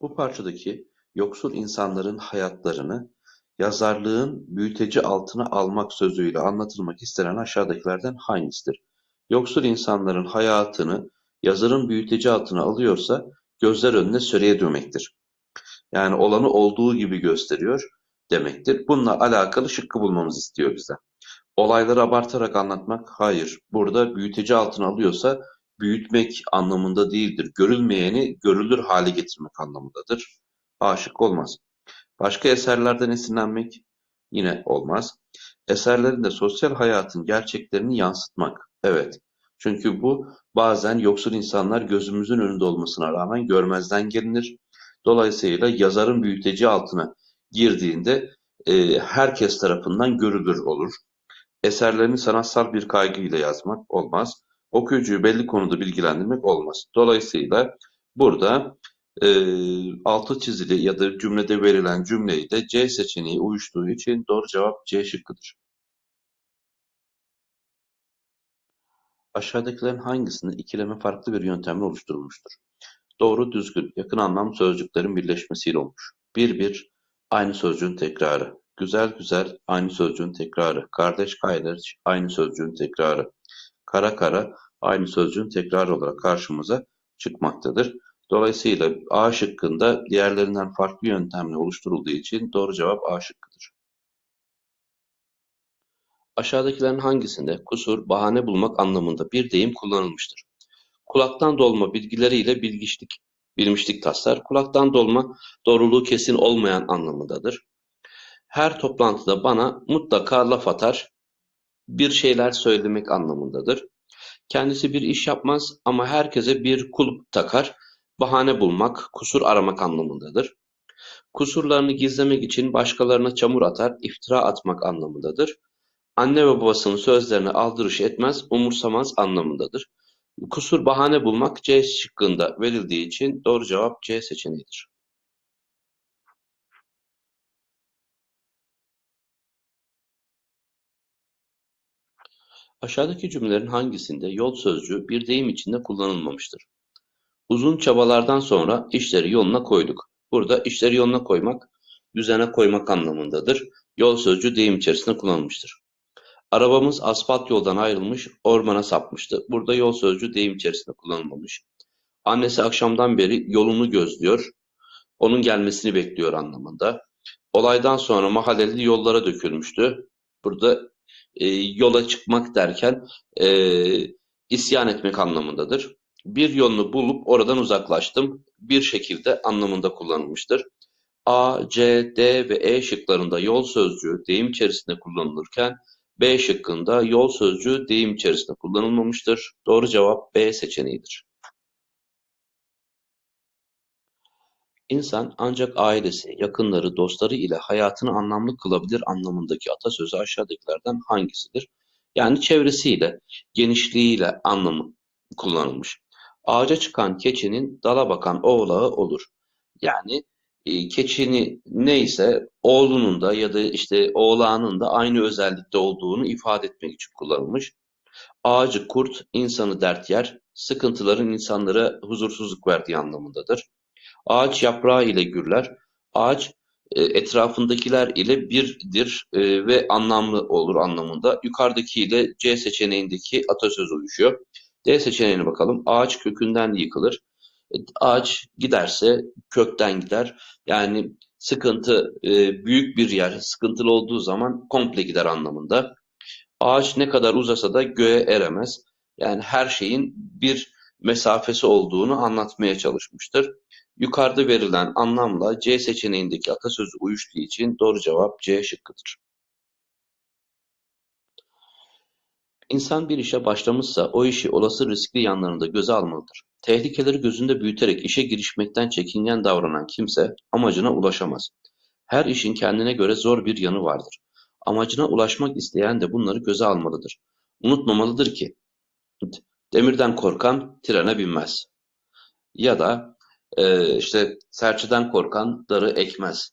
Bu parçadaki yoksul insanların hayatlarını yazarlığın büyüteci altına almak sözüyle anlatılmak istenen aşağıdakilerden hangisidir? Yoksul insanların hayatını yazarın büyüteci altına alıyorsa gözler önüne söreye dönmektir. Yani olanı olduğu gibi gösteriyor demektir. Bununla alakalı şıkkı bulmamızı istiyor bize. Olayları abartarak anlatmak, hayır. Burada büyüteci altına alıyorsa büyütmek anlamında değildir. Görülmeyeni görülür hale getirmek anlamındadır. Aşık olmaz. Başka eserlerden esinlenmek yine olmaz. Eserlerinde sosyal hayatın gerçeklerini yansıtmak. Evet. Çünkü bu bazen yoksul insanlar gözümüzün önünde olmasına rağmen görmezden gelinir. Dolayısıyla yazarın büyüteci altına girdiğinde e, herkes tarafından görülür olur. Eserlerini sanatsal bir kaygıyla yazmak olmaz. Okuyucuyu belli konuda bilgilendirmek olmaz. Dolayısıyla burada e, altı çizili ya da cümlede verilen cümleyi de C seçeneği uyuştuğu için doğru cevap C şıkkıdır. Aşağıdakilerin hangisinde ikileme farklı bir yöntemle oluşturulmuştur? Doğru, düzgün, yakın anlam sözcüklerin birleşmesiyle olmuş. Bir bir, aynı sözcüğün tekrarı. Güzel güzel, aynı sözcüğün tekrarı. Kardeş kardeş, aynı sözcüğün tekrarı. Kara kara, aynı sözcüğün tekrarı olarak karşımıza çıkmaktadır. Dolayısıyla A şıkkında diğerlerinden farklı yöntemle oluşturulduğu için doğru cevap A şıkkıdır. Aşağıdakilerin hangisinde kusur, bahane bulmak anlamında bir deyim kullanılmıştır? Kulaktan dolma bilgileriyle bilgiçlik, bilmişlik taslar. Kulaktan dolma doğruluğu kesin olmayan anlamındadır. Her toplantıda bana mutlaka laf atar, bir şeyler söylemek anlamındadır. Kendisi bir iş yapmaz ama herkese bir kulp takar, bahane bulmak, kusur aramak anlamındadır. Kusurlarını gizlemek için başkalarına çamur atar, iftira atmak anlamındadır. Anne ve babasının sözlerine aldırış etmez, umursamaz anlamındadır. Kusur bahane bulmak C şıkkında verildiği için doğru cevap C seçeneğidir. Aşağıdaki cümlelerin hangisinde yol sözcüğü bir deyim içinde kullanılmamıştır? Uzun çabalardan sonra işleri yoluna koyduk. Burada işleri yoluna koymak, düzene koymak anlamındadır. Yol sözcüğü deyim içerisinde kullanılmıştır. Arabamız asfalt yoldan ayrılmış, ormana sapmıştı. Burada yol sözcüğü deyim içerisinde kullanılmamış. Annesi akşamdan beri yolunu gözlüyor, onun gelmesini bekliyor anlamında. Olaydan sonra mahalleli yollara dökülmüştü. Burada e, yola çıkmak derken e, isyan etmek anlamındadır. Bir yolunu bulup oradan uzaklaştım. Bir şekilde anlamında kullanılmıştır. A, C, D ve E şıklarında yol sözcüğü deyim içerisinde kullanılırken B şıkkında yol sözcüğü deyim içerisinde kullanılmamıştır. Doğru cevap B seçeneğidir. İnsan ancak ailesi, yakınları, dostları ile hayatını anlamlı kılabilir anlamındaki atasözü aşağıdakilerden hangisidir? Yani çevresiyle, genişliğiyle anlamı kullanılmış. Ağaca çıkan keçinin dala bakan oğlağı olur. Yani e, keçini neyse oğlunun da ya da işte oğlağının da aynı özellikte olduğunu ifade etmek için kullanılmış. Ağacı kurt, insanı dert yer, sıkıntıların insanlara huzursuzluk verdiği anlamındadır. Ağaç yaprağı ile gürler. Ağaç e, etrafındakiler ile birdir e, ve anlamlı olur anlamında. Yukarıdaki ile C seçeneğindeki atasöz uyuşuyor. D seçeneğine bakalım. Ağaç kökünden yıkılır. E, ağaç giderse kökten gider. Yani sıkıntı büyük bir yer sıkıntılı olduğu zaman komple gider anlamında. Ağaç ne kadar uzasa da göğe eremez. Yani her şeyin bir mesafesi olduğunu anlatmaya çalışmıştır. Yukarıda verilen anlamla C seçeneğindeki atasözü uyuştuğu için doğru cevap C şıkkıdır. İnsan bir işe başlamışsa o işi olası riskli yanlarında göze almalıdır. Tehlikeleri gözünde büyüterek işe girişmekten çekingen davranan kimse amacına ulaşamaz. Her işin kendine göre zor bir yanı vardır. Amacına ulaşmak isteyen de bunları göze almalıdır. Unutmamalıdır ki, demirden korkan trene binmez. Ya da e, işte serçeden korkan darı ekmez.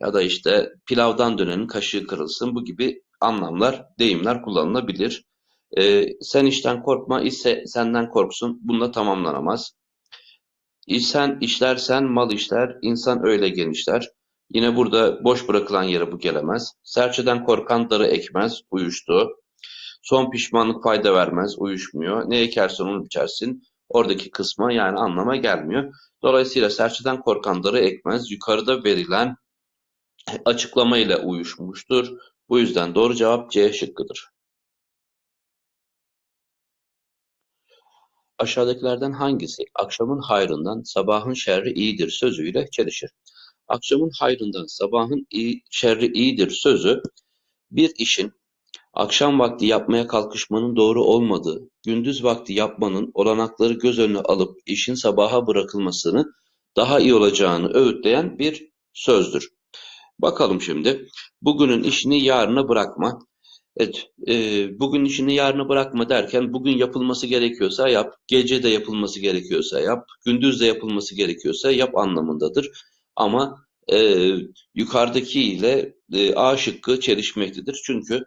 Ya da işte pilavdan dönenin kaşığı kırılsın. Bu gibi anlamlar, deyimler kullanılabilir. E, sen işten korkma, ise senden korksun. Bununla tamamlanamaz. İşsen işlersen mal işler, insan öyle genişler. Yine burada boş bırakılan yere bu gelemez. Serçeden korkan darı ekmez, uyuştu. Son pişmanlık fayda vermez, uyuşmuyor. Ne ekersen onu biçersin. Oradaki kısma yani anlama gelmiyor. Dolayısıyla serçeden korkan darı ekmez. Yukarıda verilen açıklama ile uyuşmuştur. Bu yüzden doğru cevap C şıkkıdır. Aşağıdakilerden hangisi akşamın hayrından sabahın şerri iyidir sözüyle çelişir? Akşamın hayrından sabahın iyi, şerri iyidir sözü bir işin akşam vakti yapmaya kalkışmanın doğru olmadığı, gündüz vakti yapmanın olanakları göz önüne alıp işin sabaha bırakılmasını daha iyi olacağını öğütleyen bir sözdür. Bakalım şimdi. Bugünün işini yarına bırakma. Evet, e, bugün işini yarına bırakma derken bugün yapılması gerekiyorsa yap, gece de yapılması gerekiyorsa yap, gündüz de yapılması gerekiyorsa yap anlamındadır. Ama e, yukarıdaki ile e, A şıkkı çelişmektedir. Çünkü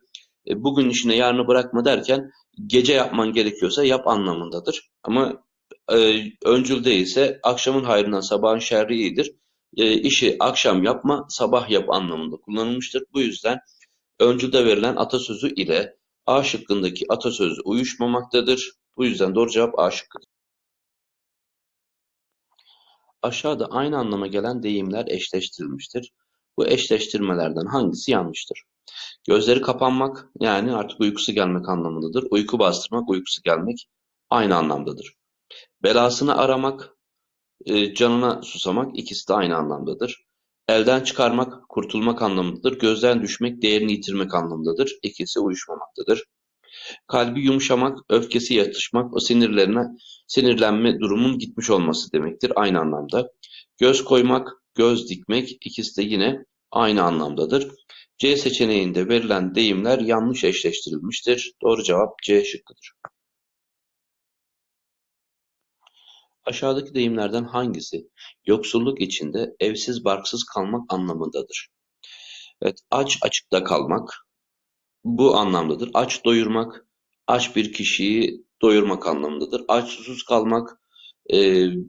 e, bugün işine yarını bırakma derken gece yapman gerekiyorsa yap anlamındadır. Ama e, öncül değilse akşamın hayrından sabahın şerri iyidir. E, işi akşam yapma, sabah yap anlamında kullanılmıştır. Bu yüzden öncülde verilen atasözü ile A şıkkındaki atasözü uyuşmamaktadır. Bu yüzden doğru cevap A şıkkıdır. Aşağıda aynı anlama gelen deyimler eşleştirilmiştir. Bu eşleştirmelerden hangisi yanlıştır? Gözleri kapanmak yani artık uykusu gelmek anlamındadır. Uyku bastırmak, uykusu gelmek aynı anlamdadır. Belasını aramak, e, canına susamak ikisi de aynı anlamdadır. Elden çıkarmak, kurtulmak anlamındadır. Gözden düşmek, değerini yitirmek anlamındadır. İkisi uyuşmamaktadır. Kalbi yumuşamak, öfkesi yatışmak, o sinirlerine sinirlenme durumun gitmiş olması demektir. Aynı anlamda. Göz koymak, göz dikmek ikisi de yine aynı anlamdadır. C seçeneğinde verilen deyimler yanlış eşleştirilmiştir. Doğru cevap C şıkkıdır. Aşağıdaki deyimlerden hangisi yoksulluk içinde evsiz barksız kalmak anlamındadır? Evet, aç açıkta kalmak bu anlamdadır. Aç doyurmak, aç bir kişiyi doyurmak anlamındadır. Aç susuz kalmak e,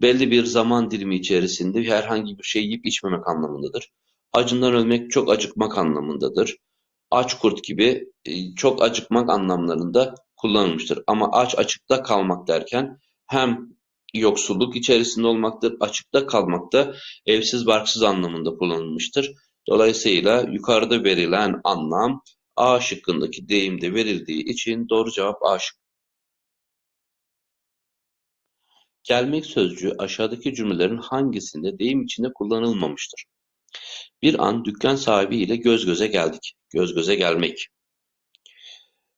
belli bir zaman dilimi içerisinde herhangi bir şey yiyip içmemek anlamındadır. Acından ölmek çok acıkmak anlamındadır. Aç kurt gibi e, çok acıkmak anlamlarında kullanılmıştır. Ama aç açıkta kalmak derken hem yoksulluk içerisinde olmaktır, açıkta kalmak da evsiz barksız anlamında kullanılmıştır. Dolayısıyla yukarıda verilen anlam A şıkkındaki deyimde verildiği için doğru cevap A şıkkı. Gelmek sözcüğü aşağıdaki cümlelerin hangisinde deyim içinde kullanılmamıştır? Bir an dükkan sahibi ile göz göze geldik. Göz göze gelmek.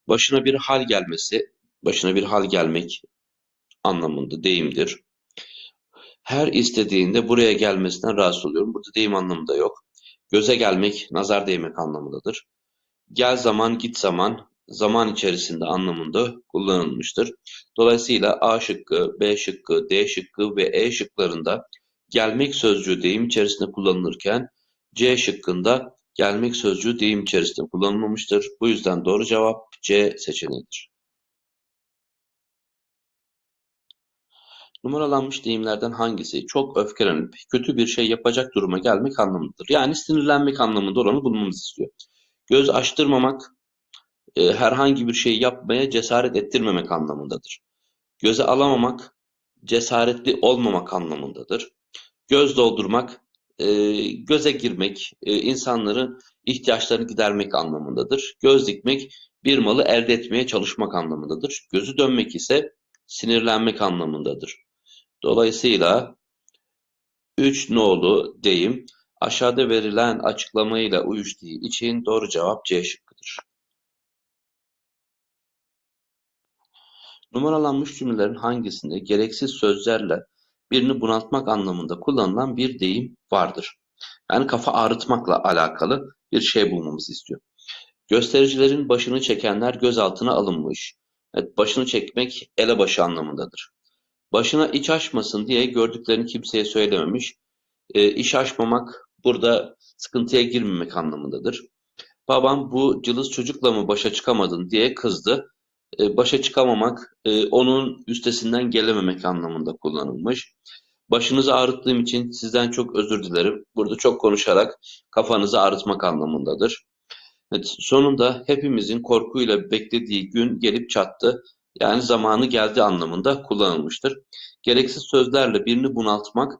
Başına bir hal gelmesi, başına bir hal gelmek anlamında deyimdir. Her istediğinde buraya gelmesinden rahatsız oluyorum. Burada deyim anlamında yok. Göze gelmek, nazar değmek anlamındadır. Gel zaman, git zaman, zaman içerisinde anlamında kullanılmıştır. Dolayısıyla A şıkkı, B şıkkı, D şıkkı ve E şıklarında gelmek sözcüğü deyim içerisinde kullanılırken C şıkkında gelmek sözcüğü deyim içerisinde kullanılmamıştır. Bu yüzden doğru cevap C seçeneğidir. Numaralanmış deyimlerden hangisi çok öfkelenip kötü bir şey yapacak duruma gelmek anlamındadır? Yani sinirlenmek anlamında olanı bulmamızı istiyor. Göz açtırmamak, e, herhangi bir şey yapmaya cesaret ettirmemek anlamındadır. Göze alamamak, cesaretli olmamak anlamındadır. Göz doldurmak, e, göze girmek, e, insanların ihtiyaçlarını gidermek anlamındadır. Göz dikmek, bir malı elde etmeye çalışmak anlamındadır. Gözü dönmek ise sinirlenmek anlamındadır. Dolayısıyla 3 nolu deyim aşağıda verilen açıklamayla uyuştuğu için doğru cevap C şıkkıdır. Numaralanmış cümlelerin hangisinde gereksiz sözlerle birini bunaltmak anlamında kullanılan bir deyim vardır? Yani kafa ağrıtmakla alakalı bir şey bulmamızı istiyor. Göstericilerin başını çekenler gözaltına alınmış. Evet, başını çekmek elebaşı anlamındadır. Başına iç açmasın diye gördüklerini kimseye söylememiş. E, iş açmamak burada sıkıntıya girmemek anlamındadır. Babam bu cılız çocukla mı başa çıkamadın diye kızdı. E, başa çıkamamak, e, onun üstesinden gelememek anlamında kullanılmış. Başınızı ağrıttığım için sizden çok özür dilerim. Burada çok konuşarak kafanızı ağrıtmak anlamındadır. Evet, sonunda hepimizin korkuyla beklediği gün gelip çattı. Yani zamanı geldi anlamında kullanılmıştır. Gereksiz sözlerle birini bunaltmak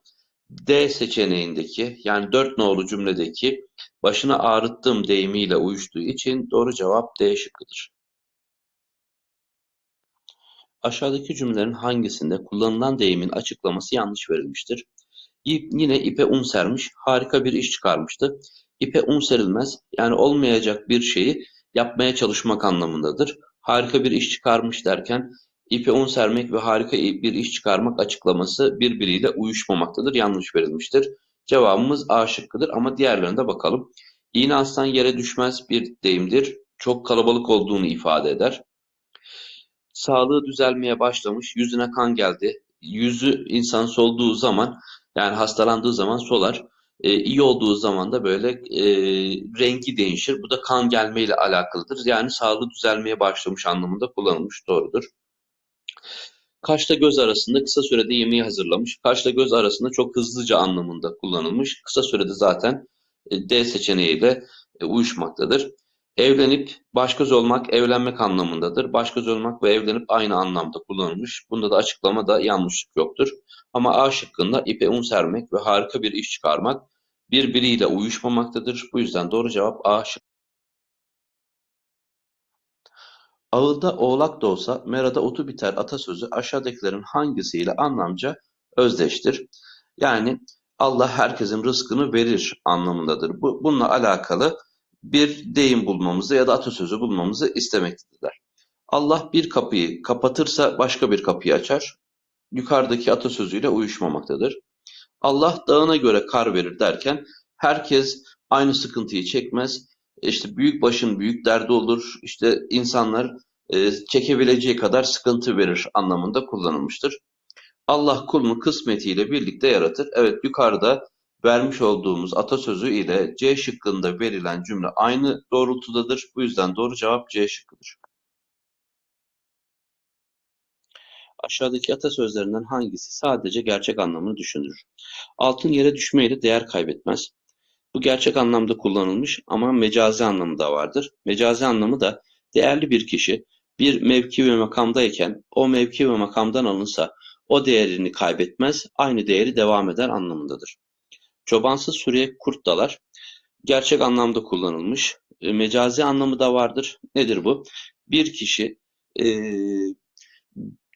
D seçeneğindeki yani dört nolu cümledeki başına ağrıttım deyimiyle uyuştuğu için doğru cevap D şıkkıdır. Aşağıdaki cümlelerin hangisinde kullanılan deyimin açıklaması yanlış verilmiştir? Yine ipe un sermiş, harika bir iş çıkarmıştı. İpe un serilmez, yani olmayacak bir şeyi yapmaya çalışmak anlamındadır. Harika bir iş çıkarmış derken ipe un sermek ve harika bir iş çıkarmak açıklaması birbiriyle uyuşmamaktadır, yanlış verilmiştir. Cevabımız A şıkkıdır ama diğerlerine bakalım. İğne aslan yere düşmez bir deyimdir. Çok kalabalık olduğunu ifade eder. Sağlığı düzelmeye başlamış, yüzüne kan geldi. Yüzü insan solduğu zaman yani hastalandığı zaman solar. E, iyi olduğu zaman da böyle e, rengi değişir. Bu da kan gelmeyle alakalıdır. Yani sağlığı düzelmeye başlamış anlamında kullanılmış. Doğrudur. Kaşla göz arasında kısa sürede yemeği hazırlamış. Kaşla göz arasında çok hızlıca anlamında kullanılmış. Kısa sürede zaten e, D seçeneğiyle e, uyuşmaktadır. Evlenip başkası olmak, evlenmek anlamındadır. Başkası olmak ve evlenip aynı anlamda kullanılmış. Bunda da açıklamada yanlışlık yoktur. Ama A şıkkında ipe un sermek ve harika bir iş çıkarmak birbiriyle uyuşmamaktadır. Bu yüzden doğru cevap A şıkkı. Ağılda oğlak doğsa merada otu biter atasözü aşağıdakilerin hangisiyle anlamca özdeştir? Yani Allah herkesin rızkını verir anlamındadır. Bu, bununla alakalı bir deyim bulmamızı ya da atasözü bulmamızı istemektedirler. Allah bir kapıyı kapatırsa başka bir kapıyı açar. Yukarıdaki atasözüyle uyuşmamaktadır. Allah dağına göre kar verir derken herkes aynı sıkıntıyı çekmez. İşte büyük başın büyük derdi olur. İşte insanlar e, çekebileceği kadar sıkıntı verir anlamında kullanılmıştır. Allah kulunu kısmetiyle birlikte yaratır. Evet yukarıda vermiş olduğumuz atasözü ile C şıkkında verilen cümle aynı doğrultudadır. Bu yüzden doğru cevap C şıkkıdır. Aşağıdaki atasözlerinden hangisi sadece gerçek anlamını düşündürür? Altın yere düşmeyle değer kaybetmez. Bu gerçek anlamda kullanılmış ama mecazi anlamı da vardır. Mecazi anlamı da değerli bir kişi bir mevki ve makamdayken o mevki ve makamdan alınsa o değerini kaybetmez, aynı değeri devam eder anlamındadır. Çobansız sürüye kurt dalar. Gerçek anlamda kullanılmış. E, mecazi anlamı da vardır. Nedir bu? Bir kişi e,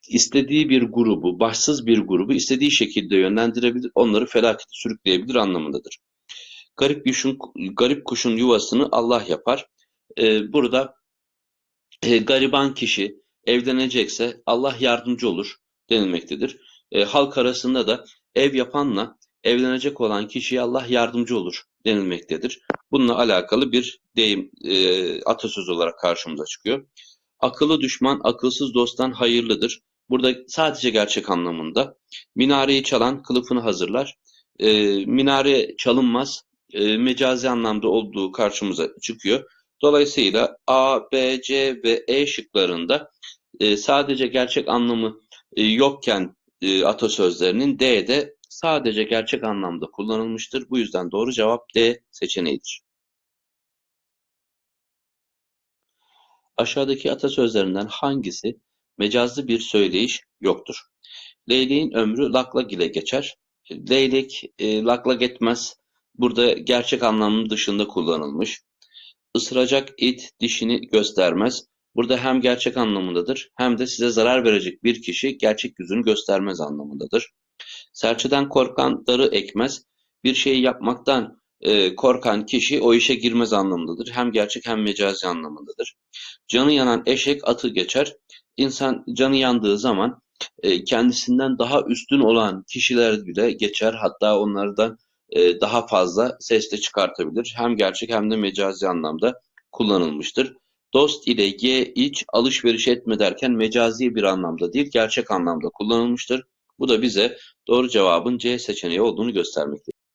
istediği bir grubu, başsız bir grubu istediği şekilde yönlendirebilir, onları felakete sürükleyebilir anlamındadır. Garip kuşun, garip kuşun yuvasını Allah yapar. E, burada e, gariban kişi evlenecekse Allah yardımcı olur denilmektedir. E, halk arasında da ev yapanla evlenecek olan kişiye Allah yardımcı olur denilmektedir. Bununla alakalı bir deyim e, atasöz olarak karşımıza çıkıyor. Akıllı düşman akılsız dosttan hayırlıdır. Burada sadece gerçek anlamında. Minareyi çalan kılıfını hazırlar. E, minare çalınmaz. E, mecazi anlamda olduğu karşımıza çıkıyor. Dolayısıyla A, B, C ve E şıklarında e, sadece gerçek anlamı e, yokken e, atasözlerinin D'de sadece gerçek anlamda kullanılmıştır. Bu yüzden doğru cevap D seçeneğidir. Aşağıdaki atasözlerinden hangisi mecazlı bir söyleyiş yoktur? Leyleğin ömrü laklak ile geçer. Leylek e, laklak etmez. Burada gerçek anlamının dışında kullanılmış. Isıracak it dişini göstermez. Burada hem gerçek anlamındadır hem de size zarar verecek bir kişi gerçek yüzünü göstermez anlamındadır. Serçeden korkan darı ekmez. Bir şeyi yapmaktan e, korkan kişi o işe girmez anlamındadır. Hem gerçek hem mecazi anlamındadır. Canı yanan eşek atı geçer. İnsan canı yandığı zaman e, kendisinden daha üstün olan kişiler bile geçer. Hatta onlardan e, daha fazla ses de çıkartabilir. Hem gerçek hem de mecazi anlamda kullanılmıştır. Dost ile ye, iç, alışveriş etme derken mecazi bir anlamda değil, gerçek anlamda kullanılmıştır. Bu da bize doğru cevabın C seçeneği olduğunu göstermektedir.